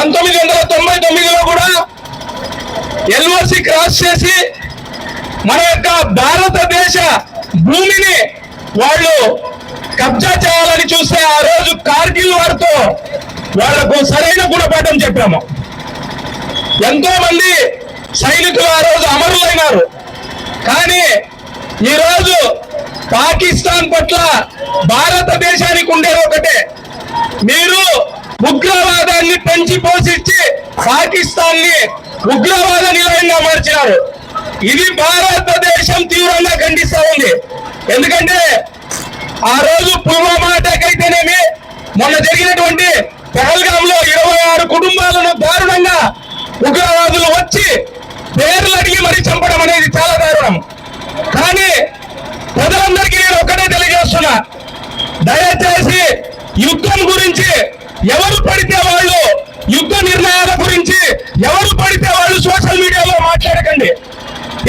పంతొమ్మిది వందల తొంభై తొమ్మిదిలో కూడా ఎల్ఓసి క్రాస్ చేసి మన యొక్క భారతదేశ భూమిని వాళ్ళు కబ్జా చేయాలని చూస్తే ఆ రోజు కార్గిల్ వారితో వాళ్ళకు సరైన గుణపాఠం చెప్పాము. ఎంతో మంది సైనికులు ఆ రోజు అమరులైనారు. కానీ ఈ రోజు పాకిస్తాన్ పట్ల భారతదేశానికి ఉండేది ఒకటే. మీరు ఉగ్రవాదాన్ని పెంచి పోషించి పాకిస్తాన్ని ఉగ్రవాద నిలయంగా మార్చినారు. ఇది భారతదేశం తీవ్రంగా ఖండిస్తా ఉంది. ఎందుకంటే ఆ రోజు పుల్వామా అటాక్ అయితేనేమి మొన్న జరిగినటువంటి పహల్గామ్లో ఇరవై ఆరు కుటుంబాలను దారుణంగా ఉగ్రవాదులు వచ్చి పేర్లు అడిగి మరి చంపడం అనేది చాలా దారుణం. కానీ ప్రజలందరికీ నేను ఒక్కటే తెలియజేస్తున్నా. దయచేసి యుద్ధం గురించి ఎవరు పడితే వాళ్ళు యుద్ధ నిర్ణయాల గురించి ఎవరు పడితే వాళ్ళు సోషల్ మీడియాలో మాట్లాడకండి.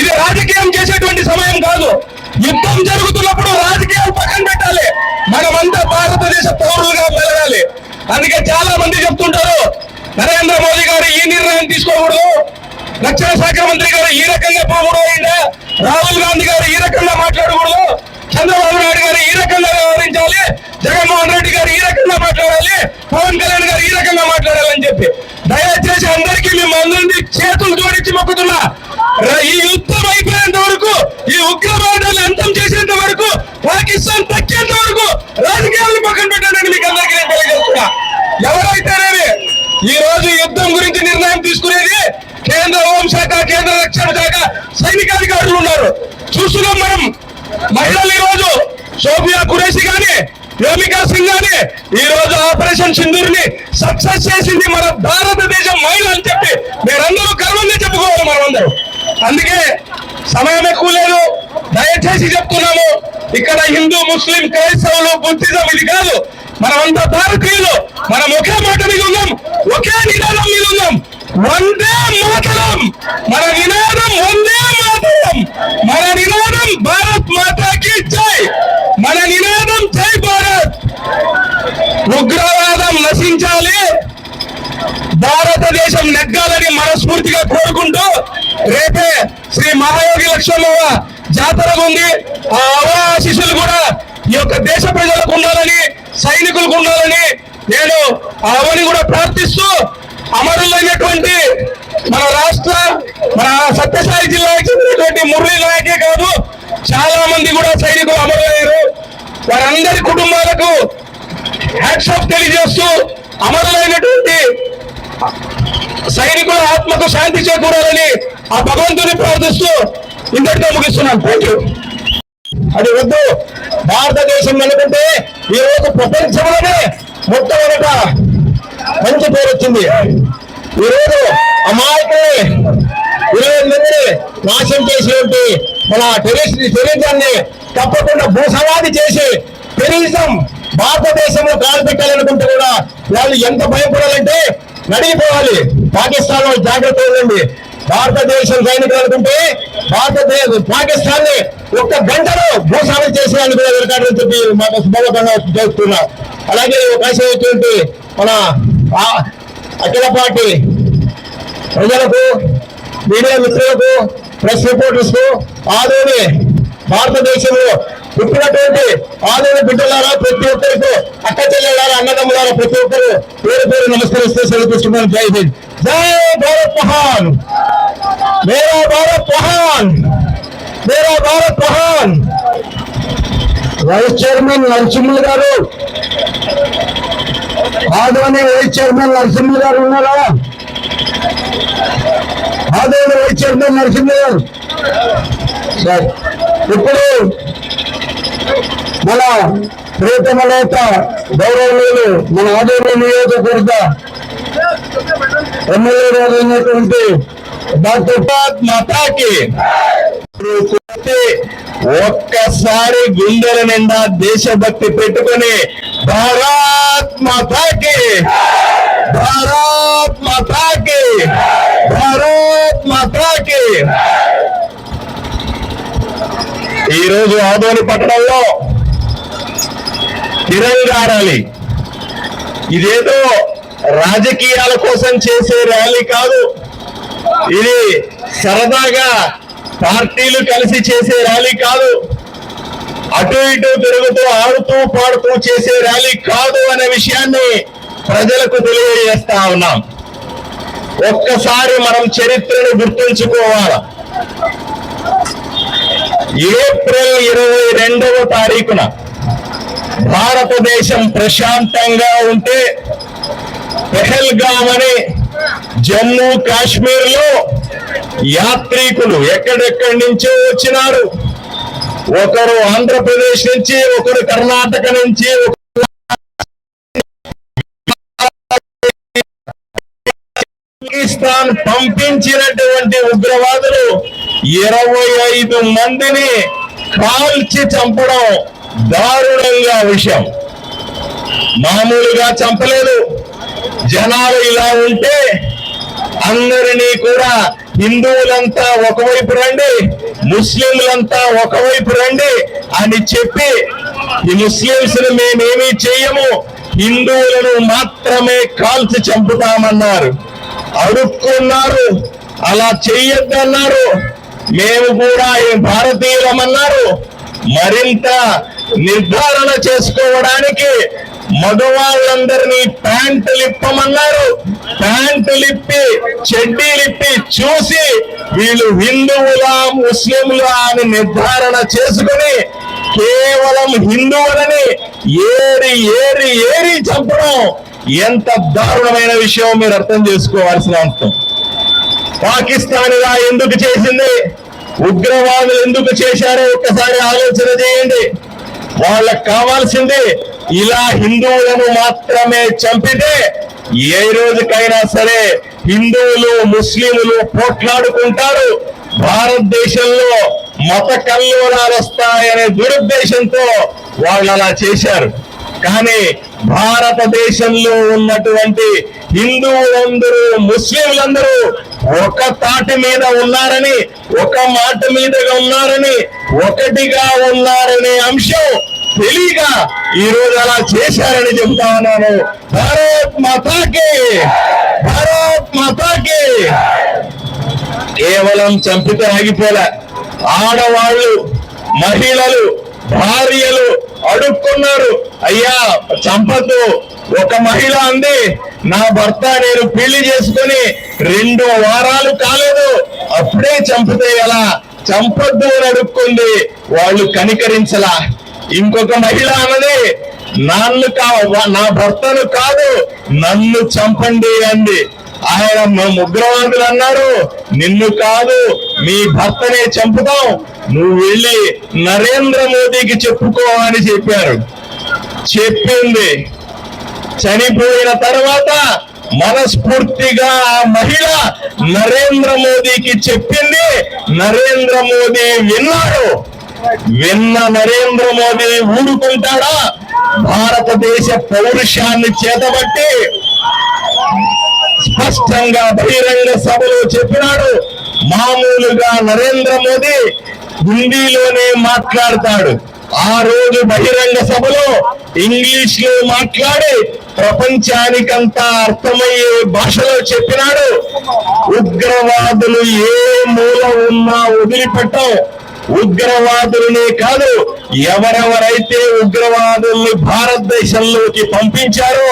ఇది రాజకీయం చేసేటువంటి సమయం కాదు. యుద్ధం జరుగుతున్నప్పుడు రాజకీయాలు పక్కన పెట్టాలి. మనమంతా భారతదేశ పౌరులుగా మెలగాలి. అందుకే చాలా మంది చెప్తుంటారు నరేంద్ర మోదీ గారు ఈ నిర్ణయం తీసుకోకూడదు. రక్షణ శాఖ మంత్రి గారు ఈ రకంగా పోకూడదు రాహుల్ గాంధీ గారు ఈ రకంగా మాట్లాడకూడదు. చంద్రబాబు నాయుడు గారు ఈ రకంగా వ్యవహరించాలి. జగన్మోహన్ రెడ్డి గారు ఈ రకంగా మాట్లాడాలి పవన్ కళ్యాణ్ గారు ఈ రకంగా మాట్లాడాలని చెప్పి. దయచేసి అందరికీ మేము అందరినీ చేతులు జోడించి మొక్కుతున్నా. ఈ యుద్ధం అయిపోయేంత వరకు ఈ ఉగ్రవాదాన్ని అంతం చేసేంత వరకు పాకిస్తాన్ తక్కేంత వరకు రాజకీయాలను పక్కన పెట్టానని మీకు అందరికీ నేను తెలియజేస్తున్నా. ఎవరైతేనేమి ఈ రోజు యుద్ధం గురించి నిర్ణయం తీసుకునేది కేంద్ర హోంశాఖ కేంద్ర రక్షణ శాఖ సైనికాధికారులు ఉన్నారు. చూస్తున్నాం మనం. మహిళలు ఈ రోజు సోఫియా కురేషి గాని యోమికా సింగ్ గాని ఈ రోజు ఆపరేషన్ సింధూర్ని సక్సెస్ చేసింది మన భారతదేశం మహిళ అని చెప్పి మీరందరూ గర్వంగా చెప్పుకోవాలి మనమందరం. అందుకే సమయం ఎక్కువ లేదు. దయచేసి చెప్తున్నాము ఇక్కడ హిందూ ముస్లిం క్రైస్తవులు బుద్ధిజం ఇది కాదు. మనమంతా భారతీయులు. మనం ఒకే మాట మీద ఉన్నాం ఒకే నినాదం మీద ఉన్నాం. వందే మాతరం. మన నినాదం వందే మాతరం మన నినాదం భారత్ మాతాకి జై. మన నినాదం జై భారత్. ఉగ్రవాదం నశించాలి. భారతదేశం నెగ్గాలని మనస్ఫూర్తిగా కోరుకుంటూ రేపే శ్రీ మహాయోగి లక్ష్మమ్మ జాతర ఉంది. ఆ ఆశిస్సులు కూడా ఈ యొక్క దేశ ప్రజలకు ఉండాలని సైనికులకు ఉండాలని నేను అవని కూడా ప్రార్థిస్తూ అమరులైనటువంటి మన రాష్ట్ర మన సత్యసాయి జిల్లాకి చెందినటువంటి మురళీ నాయకే కాదు చాలా మంది కూడా సైనికులు అమరులయ్యారు. వారందరి కుటుంబాలకు హ్యాట్సాప్ తెలియజేస్తూ అమరులైనటువంటి సైనికుల ఆత్మకు శాంతి చేకూరాలని ఆ భగవంతుని ప్రార్థిస్తూ ఇంతటితో ముగిస్తున్నాను. థ్యాంక్ యూ అది వద్దు. భారతదేశం నెలకొంటే ఈ రోజు ప్రపంచంలోనే మొట్టమొదట మంచి పేరు వచ్చింది. ఈరోజు అమాయకుని ఇరవై మందిని నాశనం చేసినటువంటి మన టెరిస్ టెరిజాన్ని తప్పకుండా భూసమాధి చేసి టెరిజం భారతదేశంలో కాలు పెట్టాలనుకుంటే కూడా వాళ్ళు ఎంత భయపడాలంటే నడిగిపోవాలి. పాకిస్తాన్లో జాగ్రత్త ఉండండి. భారతదేశం సైనికులు అనుకుంటే భారతదేశ పాకిస్తాన్ని ఒక్క గంటలో భూస్వామి చేసేయాలని కూడా వెళ్తాడని చెప్పి మాకు శుభవంతంగా చేస్తున్నా అలాగే ఈ అవకాశం మన అఖిల పార్టీ ప్రజలకు మీడియా మిత్రులకు ప్రెస్ రిపోర్టర్స్కు ఆదోని భారతదేశంలో పుట్టినటువంటి ఆదోని బిడ్డలారా ప్రతి ఒక్కరికి అక్క చెల్లెలారా అన్నదమ్ములారా ప్రతి ఒక్కరు పేరు పేరు నమస్కరిస్తూ సెలవుస్తున్నాను జై హింద్. జై భారత్ మహాన్. మేరా భారత్ మహాన్. మేరా భారత్ మహాన్. వైస్ చైర్మన్ నరసింహులు గారు. ఆదోని వైస్ చైర్మన్ నరసింహ గారు ఉన్నారా? ఆదోని వైస్ చైర్మన్ నరసింహ గారు. సార్. ఇప్పుడు మన ప్రియతమ నేత గౌరవనీయులు మన ఆదోని నియోజకవర్గ ఎమ్మెల్యే గారు అయినటువంటి డాక్టర్ మాతాకి. ఒక్కసారి గుండెల నిండా దేశభక్తి పెట్టుకుని భారత్ మాతాకి. భారత్ మాతాకి. భారత్ మాతాకి. ఈ రోజు ఆదోని పట్టణంలో తిరంగా ర్యాలీ ఇదేదో రాజకీయాల కోసం చేసే ర్యాలీ కాదు. ఇది సరదాగా పార్టీలు కలిసి చేసే ర్యాలీ కాదు. అటు ఇటు తిరుగుతూ ఆడుతూ పాడుతూ చేసే ర్యాలీ కాదు అనే విషయాన్ని ప్రజలకు తెలియజేస్తా ఉన్నాం. ఒక్కసారి మనం చరిత్రను గుర్తుంచుకోవాలి. ఏప్రిల్ ఇరవై రెండవ తారీఖున భారతదేశం ప్రశాంతంగా ఉంటే పెహల్గామ్ అని జమ్మూ కాశ్మీర్లో యాత్రికులు ఎక్కడెక్కడి నుంచో వచ్చినారు? ఒకరు ఆంధ్రప్రదేశ్ నుంచి ఒకరు కర్ణాటక నుంచి పాకిస్తాన్ పంపించినటువంటి ఉగ్రవాదులు ఇరవై ఐదు మందిని కాల్చి చంపడం దారుణంగా విషయం. మామూలుగా చంపలేదు. జనాలు ఇలా ఉంటే అందరినీ కూడా హిందువులంతా ఒకవైపు రండి ముస్లింలంతా ఒకవైపు రండి అని చెప్పి ఈ ముస్లింస్ని మేమేమీ చెయ్యము హిందువులను మాత్రమే కాల్చి చంపుతామన్నారు. అడుక్కున్నారు అలా చెయ్యొద్దన్నారు. మేము కూడా ఈ భారతీయులమన్నారు. మరింత నిర్ధారణ చేసుకోవడానికి మగవాళ్ళందరినీ ప్యాంటులు ఇప్పమన్నారు ప్యాంటు ఇప్పి చెడ్డీలు ఇప్పి చూసి వీళ్ళు హిందువులా ముస్లింలా అని నిర్ధారణ చేసుకుని కేవలం హిందువులని ఏరి ఏరి ఏరి చంపడం ఎంత దారుణమైన విషయం మీరు అర్థం చేసుకోవాల్సిన అంశం. పాకిస్తాన్ ఇలా ఎందుకు చేసింది? ఉగ్రవాదులు ఎందుకు చేశారో ఒక్కసారి ఆలోచన చేయండి. వాళ్ళకు కావాల్సింది ఇలా హిందువులను మాత్రమే చంపితే ఏ రోజుకైనా సరే హిందువులు ముస్లింలు పోట్లాడుకుంటారు. భారతదేశంలో మత కల్లోలాలు వస్తాయనే దురుద్దేశంతో వాళ్ళు అలా చేశారు. కానీ భారతదేశంలో ఉన్నటువంటి హిందువులందరూ ముస్లింలందరూ ఒక తాటి మీద ఉన్నారని ఒక మాట మీదగా ఉన్నారని ఒకటిగా ఉన్నారనే అంశం తెలియక ఈ రోజు అలా చేశారని చెప్తా ఉన్నాను. భారత్ మాతాకి! భారత్ మాతాకి! కేవలం చంపితే ఆగిపోలే. ఆడవాళ్ళు మహిళలు భార్యలు అడుక్కున్నారు. అయ్యా చంపద్దు. ఒక మహిళ అంది నా భర్త నేను పెళ్ళి చేసుకుని రెండు వారాలు కాలేదు. అప్పుడే చంపితే ఎలా? చంపద్దు అని అడుక్కుంది. వాళ్ళు కనికరించలా. ఇంకొక మహిళ అన్నది నాన్ను నా భర్తను కాదు నన్ను చంపండి అంది. ఆయన ముగ్రవాదులు ఉగ్రవాదులు అన్నారు నిన్ను కాదు మీ భర్తనే చంపుతాం నువ్వు వెళ్ళి నరేంద్ర మోదీకి చెప్పుకో అని చెప్పారు. చెప్పింది. చనిపోయిన తర్వాత మనస్ఫూర్తిగా ఆ మహిళ నరేంద్ర మోదీకి చెప్పింది నరేంద్ర మోదీ విన్నాడు విన్న నరేంద్ర మోదీ ఊరుకుంటాడా? భారతదేశ పౌరుషాన్ని చేతబట్టి స్పష్టంగా బహిరంగ సభలో చెప్పినాడు. మామూలుగా నరేంద్ర మోదీ హిందీలోనే మాట్లాడతాడు. ఆ రోజు బహిరంగ సభలో ఇంగ్లీష్లో మాట్లాడి ప్రపంచానికంతా అర్థమయ్యే భాషలో చెప్పినాడు. ఉగ్రవాదులు ఏ మూల ఉన్నా వదిలిపెట్టం ఉగ్రవాదులనే కాదు ఎవరెవరైతే ఉగ్రవాదుల్ని భారతదేశంలోకి పంపించారో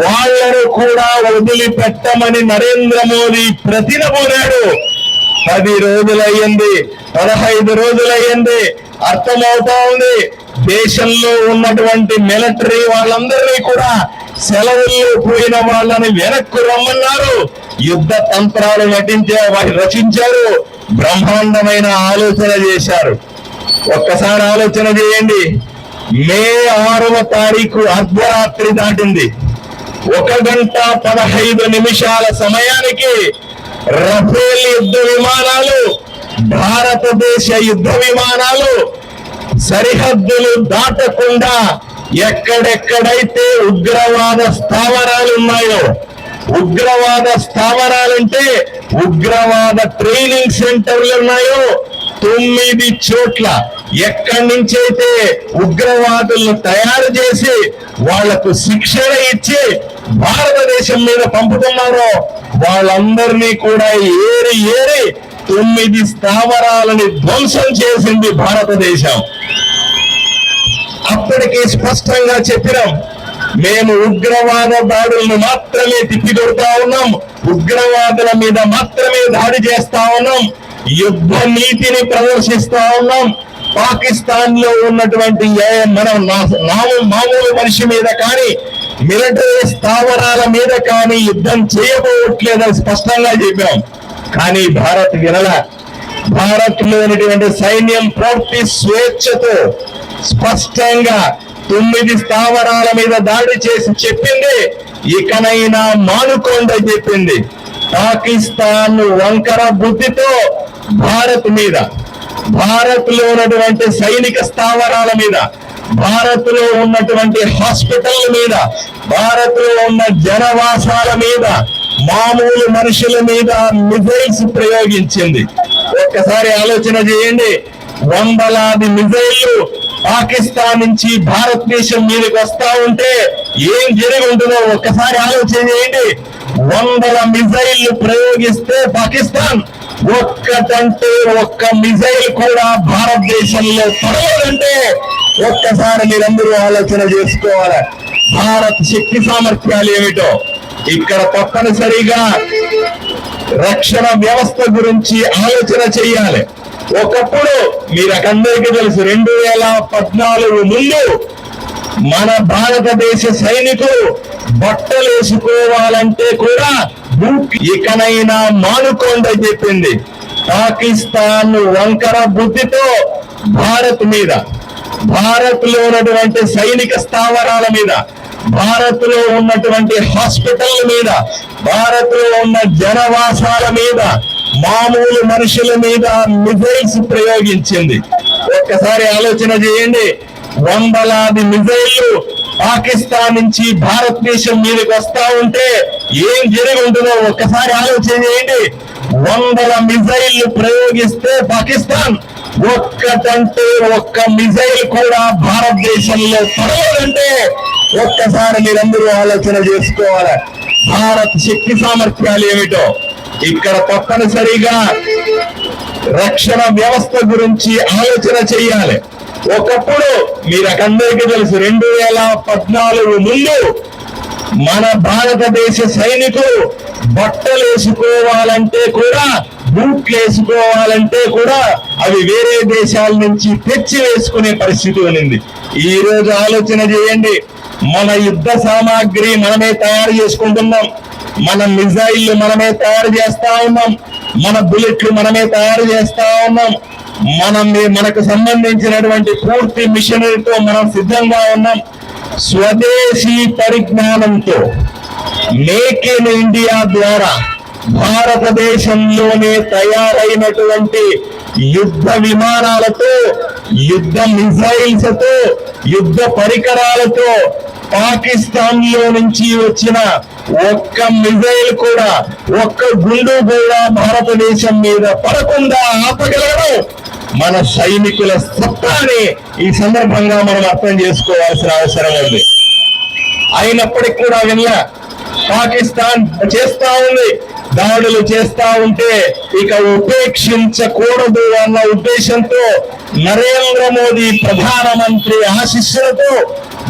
వాళ్ళను కూడా వదిలిపెట్టమని నరేంద్ర మోదీ ప్రతినబోనాడు పది రోజులయ్యింది పదహైదు రోజులయ్యింది అర్థమవుతా ఉంది. దేశంలో ఉన్నటువంటి మిలిటరీ వాళ్ళందరినీ కూడా సెలవుల్లో పోయిన వాళ్ళని వెనక్కు రమ్మన్నారు. యుద్ధ తంత్రాలు నటించే వారి రచించారు. బ్రహ్మాండమైన ఆలోచన చేశారు. ఒక్కసారి ఆలోచన చేయండి. మే ఆరవ తారీఖు అర్ధరాత్రి దాటింది. ఒక గంట పదహైదు నిమిషాల సమయానికి రఫేల్ యుద్ధ విమానాలు భారతదేశ యుద్ధ విమానాలు సరిహద్దులు దాటకుండా ఎక్కడెక్కడైతే ఉగ్రవాద స్థావరాలు ఉన్నాయో ఉగ్రవాద స్థావరాలంటే ఉగ్రవాద ట్రైనింగ్ సెంటర్లు ఉన్నాయో తొమ్మిది చోట్ల. ఎక్కడి నుంచైతే ఉగ్రవాదులను తయారు చేసి వాళ్ళకు శిక్షణ ఇచ్చి భారతదేశం మీద పంపుతున్నారో వాళ్ళందరినీ కూడా ఏరి ఏరి తొమ్మిది స్థావరాలని ధ్వంసం చేసింది భారతదేశం. అప్పటికే స్పష్టంగా చెప్పినాం. మేము ఉగ్రవాద దాడులను మాత్రమే తిప్పికొడతా ఉన్నాం. ఉగ్రవాదుల మీద మాత్రమే దాడి చేస్తా ఉన్నాం. యుద్ధ నీతిని ప్రదర్శిస్తా ఉన్నాం. పాకిస్తాన్లో ఉన్నటువంటి ఏ- మనం నాము- మామూలు మనిషి మీద కానీ మిలిటరీ స్థావరాల మీద కానీ యుద్ధం చేయబోవట్లేదని స్పష్టంగా చెప్పాం. కానీ భారత్ వినల భారత్ లోనిటువంటి సైన్యం పూర్తి స్వేచ్ఛతో స్పష్టంగా తొమ్మిది స్థావరాల మీద దాడి చేసి చెప్పింది ఇకనైనా మానుకోండి చెప్పింది. పాకిస్తాన్ వంకర బుద్ధితో భారత్ మీద భారత్లో ఉన్నటువంటి సైనిక స్థావరాల మీద భారత్లో ఉన్నటువంటి హాస్పిటల్ మీద భారత్లో ఉన్న జనవాసాల మీద మామూలు మనుషుల మీద మిజైల్స్ ప్రయోగించింది. ఒక్కసారి ఆలోచన చేయండి వందలాది మిజైళ్ళు పాకిస్తాన్ నుంచి భారతదేశం మీదకి వస్తా ఉంటే ఏం జరిగి ఉంటుందో ఒక్కసారి ఆలోచన చేయండి. వందల మిజైళ్ళు ప్రయోగిస్తే పాకిస్తాన్ ఒక్కటంటే ఒక్క మిజైల్ కూడా భారతదేశంలో పడలేదంటే ఒక్కసారి మీరందరూ ఆలోచన చేసుకోవాలి. భారత్ శక్తి సామర్థ్యాలు ఏమిటో ఇక్కడ తప్పనిసరిగా రక్షణ వ్యవస్థ గురించి ఆలోచన చేయాలి. ఒకప్పుడు మీరకందరికీ తెలుసు రెండు వేల పద్నాలుగు ముందు మన భారతదేశ సైనికులు బట్టలు వేసుకోవాలంటే కూడా ఇకనైనా మానుకోండి అని చెప్పింది. పాకిస్తాన్ వంకర బుద్ధితో భారత్ మీద భారత్లో ఉన్నటువంటి సైనిక స్థావరాల మీద భారత్లో ఉన్నటువంటి హాస్పిటల్ మీద భారత్లో ఉన్న జనవాసాల మీద మామూలు మనుషుల మీద మిజైల్స్ ప్రయోగించింది. ఒక్కసారి ఆలోచన చేయండి. వందలాది మిజైళ్ళు పాకిస్తాన్ నుంచి భారతదేశం మీదకి వస్తా ఉంటే ఏం జరిగి ఉంటుందో ఒక్కసారి ఆలోచన చేయండి. వందల మిజైళ్ళు ప్రయోగిస్తే పాకిస్తాన్ ఒక్కటంటే ఒక్క మిజైల్ కూడా భారతదేశంలో పడలేదంటే ఒక్కసారి మీరందరూ ఆలోచన చేసుకోవాలి. భారత్ శక్తి సామర్థ్యాలు ఏమిటో? ఇక్కడ తప్పనిసరిగా రక్షణ వ్యవస్థ గురించి ఆలోచన చేయాలి. ఒకప్పుడు మీరకందరికీ తెలుసు రెండు వేల పద్నాలుగు ముందు మన భారతదేశ సైనికులు బట్టలు వేసుకోవాలంటే కూడా బూట్లు వేసుకోవాలంటే కూడా అవి వేరే దేశాల నుంచి తెచ్చి వేసుకునే పరిస్థితి ఉన్నింది. ఈ రోజు ఆలోచన చేయండి మన యుద్ధ సామాగ్రి మనమే తయారు చేసుకుంటున్నాం. మన మిజైల్ మనమే తయారు చేస్తా ఉన్నాం. మన బుల్లెట్లు మనమే తయారు చేస్తా ఉన్నాం. మనం మనకు సంబంధించినటువంటి పూర్తి మిషనరీతో మనం సిద్ధంగా ఉన్నాం. స్వదేశీ పరిజ్ఞానంతో మేక్ ఇన్ ఇండియా ద్వారా భారతదేశంలోనే తయారైనటువంటి యుద్ధ విమానాలతో యుద్ధ మిజైల్స్తో యుద్ధ పరికరాలతో పాకిస్తాన్లో నుంచి వచ్చిన ఒక్క మిజైల్ కూడా ఒక్క గుండు కూడా భారతదేశం మీద పడకుండా ఆపగలగడం మన సైనికుల సత్తాని ఈ సందర్భంగా మనం అర్థం చేసుకోవాల్సిన అవసరం ఉంది. అయినప్పటికి కూడా విన్నా పాకిస్తాన్ చేస్తా ఉంది దాడులు చేస్తా ఉంటే ఇక ఉపేక్షించకూడదు అన్న ఉద్దేశంతో నరేంద్ర మోదీ ప్రధానమంత్రి ఆశిస్సులతో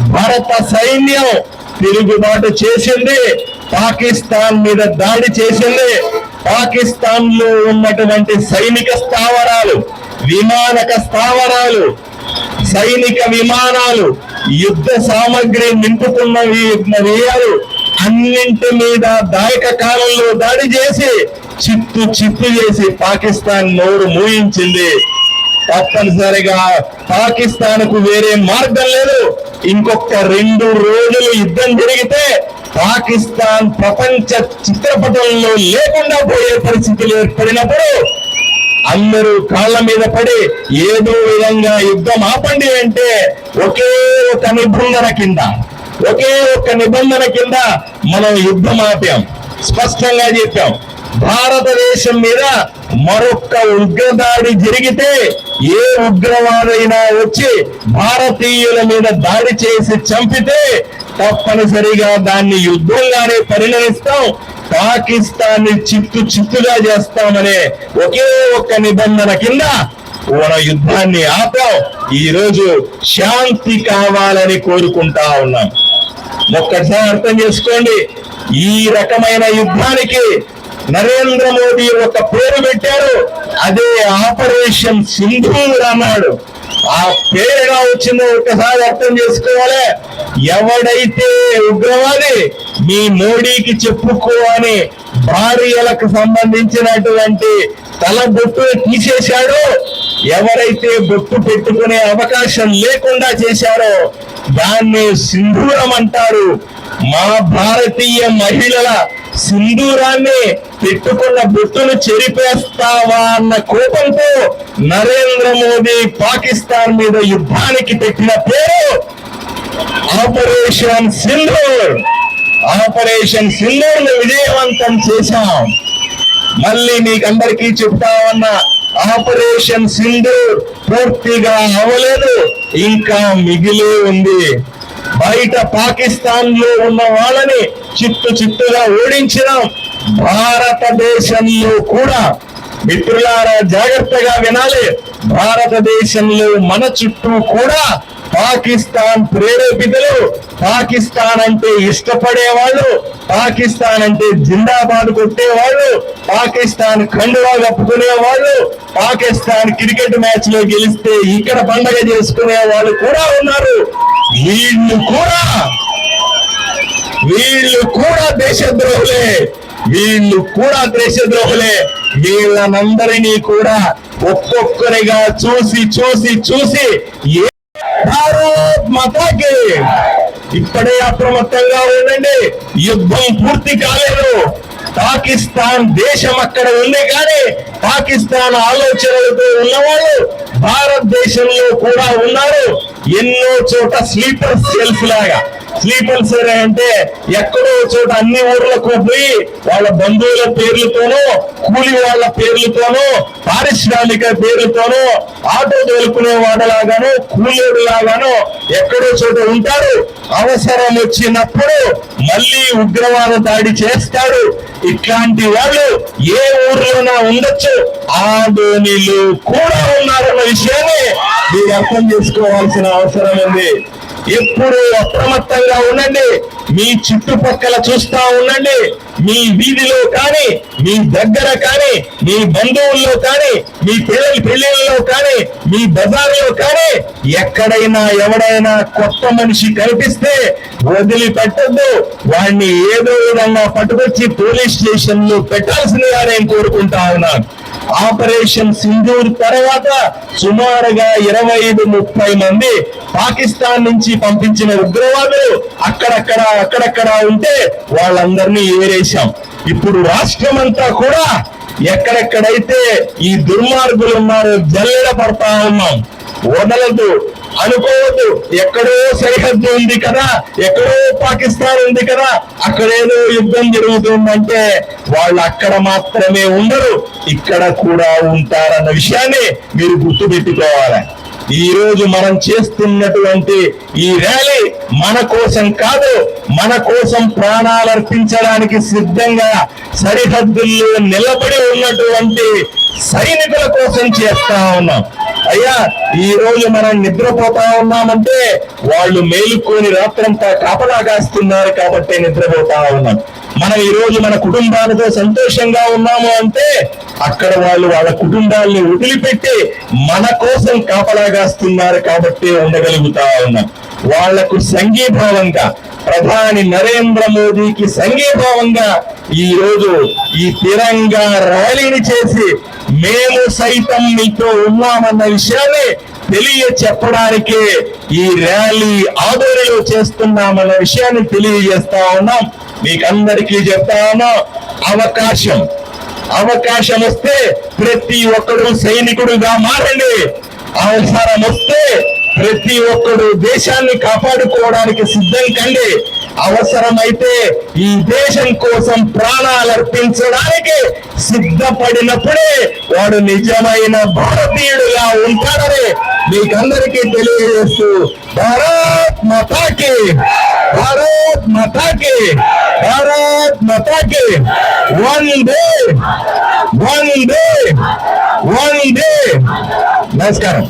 భారత సైన్యం తిరుగుబాటు చేసింది. పాకిస్తాన్ మీద దాడి చేసింది. పాకిస్తాన్లో ఉన్నటువంటి సైనిక స్థావరాలు విమానక స్థావరాలు సైనిక విమానాలు యుద్ధ సామగ్రి నింపుతున్న వేయాలు అన్నింటి మీద దాయక కాలంలో దాడి చేసి చిత్తు చిత్తు చేసి పాకిస్తాన్ నోరు మూయించింది. తప్పనిసరిగా పాకిస్తాన్కు వేరే మార్గం లేదు. ఇంకొక రెండు రోజులు యుద్ధం జరిగితే పాకిస్తాన్ ప్రపంచ చిత్రపటంలో లేకుండా పోయే పరిస్థితులు ఏర్పడినప్పుడు అందరూ కాళ్ళ మీద పడి ఏదో విధంగా యుద్ధం ఆపండి అంటే ఒకే ఒక నిబంధన కింద ఒకే ఒక నిబంధన కింద మనం యుద్ధం ఆపాం. స్పష్టంగా చెప్పాం. భారతదేశం మీద మరొక్క ఉగ్రదాడి జరిగితే ఏ ఉగ్రవాదైనా వచ్చి భారతీయుల మీద దాడి చేసి చంపితే తప్పనిసరిగా దాన్ని యుద్ధంగానే పరిగణిస్తాం పాకిస్తాన్ని చిత్తు చిత్తుగా చేస్తామనే ఒకే ఒక్క నిబంధన కింద మన యుద్ధాన్ని ఆపాం. ఈ రోజు శాంతి కావాలని కోరుకుంటా ఉన్నాం. ఒక్కసారి అర్థం చేసుకోండి. ఈ రకమైన యుద్ధానికి నరేంద్ర మోదీ ఒక పేరు పెట్టారు. అదే ఆపరేషన్ సింధూర్ అన్నాడు. ఆ పేరు ఎలా వచ్చిందో ఒకసారి అర్థం చేసుకోవాలి. ఎవడైతే ఉగ్రవాది మీ మోడీకి చెప్పుకో అని భార్యలకు సంబంధించినటువంటి తల బొట్టు తీసేశాడు. ఎవరైతే బొట్టు పెట్టుకునే అవకాశం లేకుండా చేశారో దాన్ని సింధూరం అంటారు. మా భారతీయ మహిళల సింధూరాన్ని పెట్టుకున్న బొట్టును చెరిపేస్తావా అన్న కోపంతో నరేంద్ర మోదీ పాకిస్తాన్ మీద యుద్ధానికి పెట్టిన పేరు ఆపరేషన్ సింధూర్. ఆపరేషన్ సింధూర్ విజయవంతం చేశాం. మళ్ళీ మీకందరికీ చెప్తా ఉన్నా ఆపరేషన్ సింధు పూర్తిగా అవ్వలేదు ఇంకా మిగిలి ఉంది. బయట పాకిస్తాన్లో ఉన్న వాళ్ళని చిత్తు చిత్తుగా ఓడించినాం. భారతదేశంలో కూడా. మిత్రులారా జాగ్రత్తగా వినాలి. భారతదేశంలో మన చుట్టూ కూడా పాకిస్తాన్ ప్రేరేపితులు. పాకిస్తాన్ అంటే ఇష్టపడేవాళ్ళు. పాకిస్తాన్ అంటే జిందాబాద్ కొట్టేవాళ్ళు. పాకిస్తాన్ కండువా కప్పుకునేవాళ్ళు. పాకిస్తాన్ క్రికెట్ మ్యాచ్లో గెలిస్తే ఇక్కడ పండగ చేసుకునే వాళ్ళు కూడా ఉన్నారు. వీళ్ళు కూడా వీళ్ళు కూడా దేశద్రోహులే. వీళ్ళు కూడా దేశద్రోహులే. వీళ్ళనందరినీ కూడా ఒక్కొక్కరిగా చూసి చూసి చూసి ఏ భారత్ మాతాకి. ఇప్పుడే అప్రమత్తంగా ఉండండి. యుద్ధం పూర్తి కాలేదు. పాకిస్తాన్ దేశం అక్కడ ఉంది కానీ పాకిస్తాన్ ఆలోచనలతో ఉన్నవాళ్ళు భారతదేశంలో కూడా ఉన్నారు. ఎన్నో చోట స్లీపర్ సెల్ఫ్ లాగా. స్లీపర్ సెల్ అంటే ఎక్కడో చోట అన్ని ఊర్లకు పోయి వాళ్ళ బంధువుల పేర్లతోనూ కూలి వాళ్ళ పేర్లతోనూ పారిశ్రామిక పేర్లతోనో ఆటో తోలుకునే వాడలాగాను కూలీడు లాగాను ఎక్కడో చోట ఉంటారు. అవసరం వచ్చినప్పుడు మళ్ళీ ఉగ్రవాద దాడి చేస్తాడు. ఇట్లాంటి వాళ్ళు ఏ ఊర్లోనా ఉండొచ్చు. ఆదోనిలు కూడా ఉన్నారన్న విషయాన్ని మీరు అర్థం చేసుకోవాల్సిన అవసరం ఉంది. ఎప్పుడు అప్రమత్తంగా ఉండండి. మీ చుట్టుపక్కల చూస్తా ఉండండి. మీ వీధిలో కానీ మీ దగ్గర కానీ మీ బంధువుల్లో కానీ మీ పిల్లల పెళ్ళిళ్ళలో కానీ మీ బజార్లో కానీ ఎక్కడైనా ఎవడైనా కొత్త మనిషి కనిపిస్తే వదిలిపెట్టద్దు. వాడిని ఏదో విధంగా పట్టుకొచ్చి పోలీస్ స్టేషన్లో పెట్టాల్సిందిగా నేను కోరుకుంటా ఉన్నాను. ఆపరేషన్ సింధూర్ తర్వాత సుమారుగా ఇరవై ఐదు ముప్పై మంది పాకిస్తాన్ నుంచి పంపించిన ఉగ్రవాదులు అక్కడక్కడ అక్కడక్కడ ఉంటే వాళ్ళందరినీ ఏరేశాం. ఇప్పుడు రాష్ట్రం అంతా కూడా ఎక్కడెక్కడైతే ఈ దుర్మార్గులు ఉన్నారో జల్లెడ పడతా ఉన్నాం. వదలదు. అనుకోవద్దు. ఎక్కడో సరిహద్దు ఉంది కదా ఎక్కడో పాకిస్తాన్ ఉంది కదా అక్కడేదో యుద్ధం జరుగుతుందంటే వాళ్ళు అక్కడ మాత్రమే ఉండరు ఇక్కడ కూడా ఉంటారన్న విషయాన్ని మీరు గుర్తుపెట్టుకోవాలి. ఈ రోజు మనం చేస్తున్నటువంటి ఈ ర్యాలీ మన కోసం కాదు మన కోసం ప్రాణాలు అర్పించడానికి సిద్ధంగా సరిహద్దుల్లో నిలబడి ఉన్నటువంటి సైనికుల కోసం చేస్తా ఉన్నాం. అయ్యా ఈ రోజు మనం నిద్రపోతా ఉన్నామంటే వాళ్ళు మేలుకొని రాత్రంతా కాపలా కాస్తున్నారు కాబట్టి నిద్రపోతా ఉన్నాం. మనం ఈరోజు మన కుటుంబాలతో సంతోషంగా ఉన్నాము అంటే అక్కడ వాళ్ళు వాళ్ళ కుటుంబాల్ని వదిలిపెట్టి మన కోసం కాపలాగాస్తున్నారు కాబట్టి ఉండగలుగుతా ఉన్నాం. వాళ్ళకు సంఘీభావంగా ప్రధాని నరేంద్ర మోదీకి సంఘీభావంగా ఈ రోజు ఈ తిరంగా ర్యాలీని చేసి మేము సైతం మీతో ఉన్నామన్న విషయాన్ని తెలియ చెప్పడానికే ఈ ర్యాలీ ఆదోళనలో చేస్తున్నామన్న విషయాన్ని తెలియజేస్తా ఉన్నాం. మీకందరికీ చెప్తా అవకాశం. అవకాశం వస్తే ప్రతి ఒక్కరు సైనికుడుగా మారండి. అవసరం వస్తే ప్రతి ఒక్కడు దేశాన్ని కాపాడుకోవడానికి సిద్ధం కండి. అవసరమైతే ఈ దేశం కోసం ప్రాణాలు అర్పించడానికి సిద్ధపడినప్పుడే వాడు నిజమైన భారతీయుడుగా ఉంటాడని మీకందరికీ తెలియజేస్తూ భారత్ మతాకి. भारत माता के भारत माता के वंदे वंदे वंदे नमस्कार